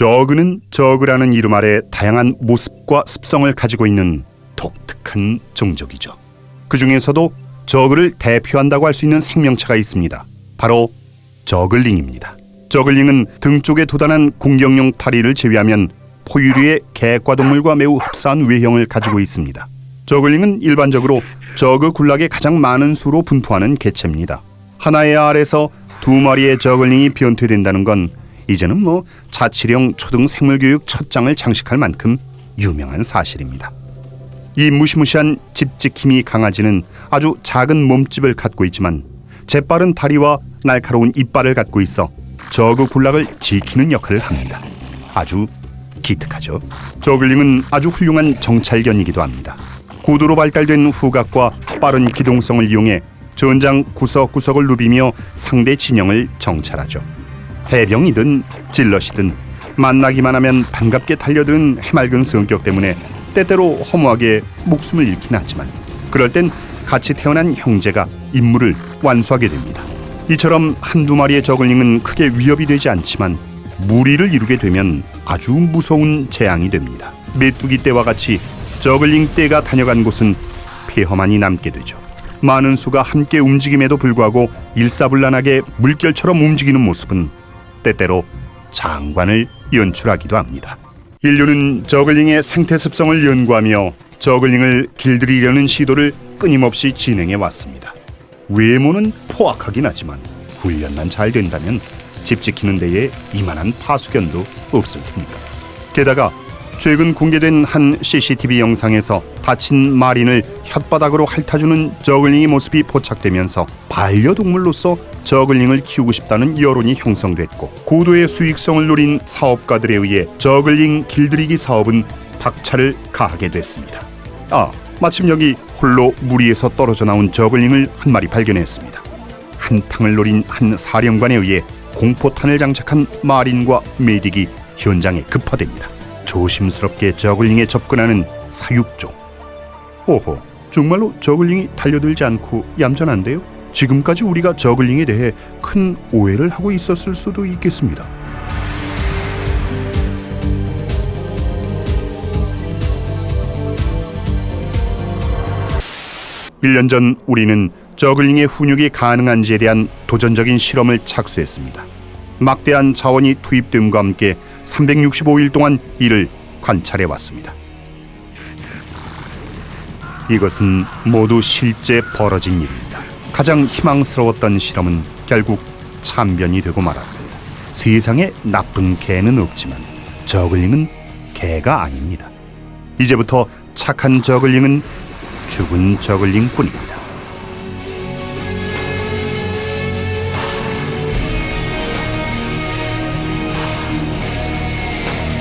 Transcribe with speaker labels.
Speaker 1: 저그는 저그라는 이름 아래 다양한 모습과 습성을 가지고 있는 독특한 종족이죠. 그 중에서도 저그를 대표한다고 할 수 있는 생명체가 있습니다. 바로 저글링입니다. 저글링은 등 쪽에 도단한 공격용 다리를 제외하면 포유류의 개과 동물과 매우 흡사한 외형을 가지고 있습니다. 저글링은 일반적으로 저그 군락에 가장 많은 수로 분포하는 개체입니다. 하나의 알에서 두 마리의 저글링이 변태된다는 건 이제는 뭐 자치령 초등 생물교육 첫 장을 장식할 만큼 유명한 사실입니다. 이 무시무시한 집지킴이 강아지는 아주 작은 몸집을 갖고 있지만 재빠른 다리와 날카로운 이빨을 갖고 있어 저그 군락을 지키는 역할을 합니다. 아주 기특하죠. 저글링은 아주 훌륭한 정찰견이기도 합니다. 고도로 발달된 후각과 빠른 기동성을 이용해 전장 구석구석을 누비며 상대 진영을 정찰하죠. 해병이든 질럿이든 만나기만 하면 반갑게 달려드는 해맑은 성격 때문에 때때로 허무하게 목숨을 잃긴 하지만 그럴 땐 같이 태어난 형제가 임무를 완수하게 됩니다. 이처럼 한두 마리의 저글링은 크게 위협이 되지 않지만 무리를 이루게 되면 아주 무서운 재앙이 됩니다. 메뚜기 떼와 같이 저글링 떼가 다녀간 곳은 폐허만이 남게 되죠. 많은 수가 함께 움직임에도 불구하고 일사불란하게 물결처럼 움직이는 모습은 때때로 장관을 연출하기도 합니다. 인류는 저글링의 생태 습성을 연구하며 저글링을 길들이려는 시도를 끊임없이 진행해 왔습니다. 외모는 포악하긴 하지만 훈련만 잘 된다면 집 지키는 데에 이만한 파수견도 없을 테니까. 게다가 최근 공개된 한 CCTV 영상에서 다친 마린을 혓바닥으로 핥아주는 저글링의 모습이 포착되면서 반려동물로서 저글링을 키우고 싶다는 여론이 형성됐고 고도의 수익성을 노린 사업가들에 의해 저글링 길들이기 사업은 박차를 가하게 됐습니다. 아, 마침 여기 홀로 무리에서 떨어져 나온 저글링을 한 마리 발견했습니다. 한탕을 노린 한 사령관에 의해 공포탄을 장착한 마린과 메딕이 현장에 급파됩니다. 조심스럽게 저글링에 접근하는 사육종. 오호, 정말로 저글링이 달려들지 않고 얌전한데요? 지금까지 우리가 저글링에 대해 큰 오해를 하고 있었을 수도 있겠습니다. 일 년 전 우리는 저글링의 훈육이 가능한지에 대한 도전적인 실험을 착수했습니다. 막대한 자원이 투입됨과 함께 365일 동안 이를 관찰해 왔습니다. 이것은 모두 실제 벌어진 일입니다. 가장 희망스러웠던 실험은 결국 참변이 되고 말았습니다. 세상에 나쁜 개는 없지만 저글링은 개가 아닙니다. 이제부터 착한 저글링은 죽은 저글링뿐입니다.